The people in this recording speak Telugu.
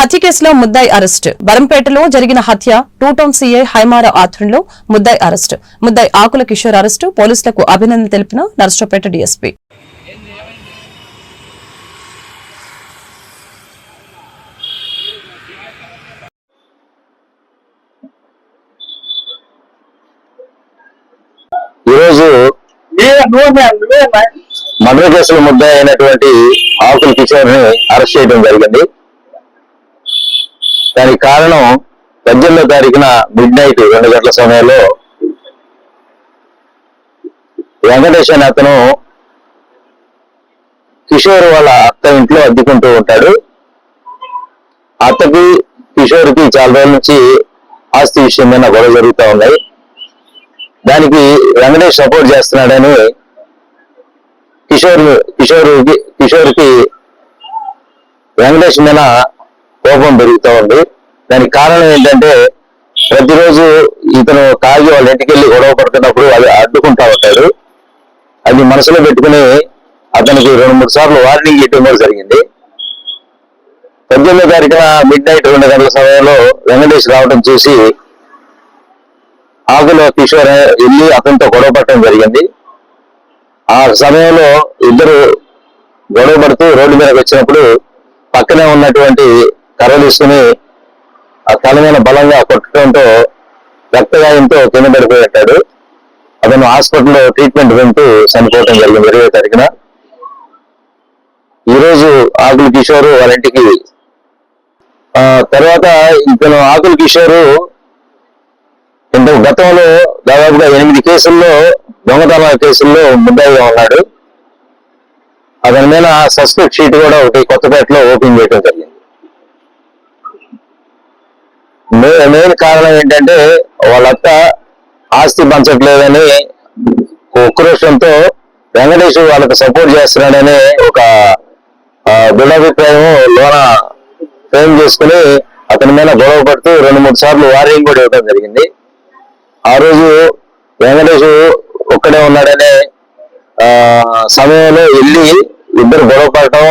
హత్య కేసులో ముద్దాయి అరెస్ట్. బరంపేటలో జరిగిన హత్య టూ టౌన్ సీఐ హైమార ఆధ్వర్యంలో ముద్దాయి అరెస్ట్. ముద్దాయి ఆకుల కిషోర్ అరెస్టు. పోలీసులకు అభినందన తెలిపిన నర్సరావుపేట డీఎస్పీ. ఈరోజు మర్డర్ కేసులో ముద్ద అయినటువంటి ఆకుల కిషోర్ని అరెస్ట్ చేయడం జరిగింది. దానికి కారణం పద్దెనిమిదో తారీఖున మిడ్ నైట్ రెండు గంటల సమయంలో వెంకటేష్ అనే అతను కిషోర్ వాళ్ళ అత్త ఇంట్లో అద్దుకుంటూ ఉంటాడు. అత్తకి కిషోర్కి చాలా రోజుల నుంచి ఆస్తి విషయం మీద గొడవ జరుగుతూ ఉన్నాయి. దానికి వెంకటేష్ సపోర్ట్ చేస్తున్నాడని కిషోర్ కిషోర్కి కిషోర్కి వెంకటేష్ మీద కోపం పెరుగుతూ ఉంది. దానికి కారణం ఏంటంటే ప్రతిరోజు ఇతను తాగి వాళ్ళ ఇంటికి వెళ్ళి గొడవ పడుతున్నప్పుడు అది అడ్డుకుంటా ఉంటాడు. అది మనసులో పెట్టుకుని అతనికి రెండు మూడు సార్లు వార్నింగ్ ఇవ్వడం జరిగింది. పద్దెనిమిదో తారీఖున మిడ్ నైట్ రెండు గంటల సమయంలో వెంకటేష్ రావడం చూసి ఆకులో కిషోర్ వెళ్ళి అతనితో గొడవ పడటం జరిగింది. ఆ సమయంలో ఇద్దరు గొడవ పడుతూ రోడ్డు మీదకి వచ్చినప్పుడు పక్కనే ఉన్నటువంటి కర్ర తీసుకుని ఆ తల మీద బలంగా కొట్టడంతో రక్తగాయంతో కింద పడిపోయేటాడు అతను హాస్పిటల్లో ట్రీట్మెంట్ వింటూ చనిపోవడం జరిగింది. ఇరవై తారీఖున. ఈరోజు ఆకుల కిషోర్ వాళ్ళ ఇంటికి తర్వాత ఇతను ఆకుల కిషోరు ఇంత గతంలో దాదాపుగా ఎనిమిది కేసుల్లో దొంగతనాల కేసుల్లో ముద్దాయిగా ఉన్నాడు. అతని మీద సస్పెక్ట్ షీట్ కూడా ఒకటి కొత్తపేటలో ఓపెన్ చేయడం జరిగింది. మెయిన్ కారణం ఏంటంటే వాళ్ళత్త ఆస్తి పంచట్లేదని ఉక్రోషంతో వెంకటేష్ వాళ్ళకి సపోర్ట్ చేస్తున్నాడని ఒక ఆ, దురభిప్రాయం లోన ఫ్రేమ్ చేసుకుని అతని మీద గొడవ పడుతూ రెండు మూడు సార్లు వార్నింగ్ కూడా ఇవ్వడం జరిగింది. ఆ రోజు వెంకటేష్ ఒక్కడే ఉన్నాడనే సమయంలో వెళ్ళి ఇద్దరు గొడవ పడటం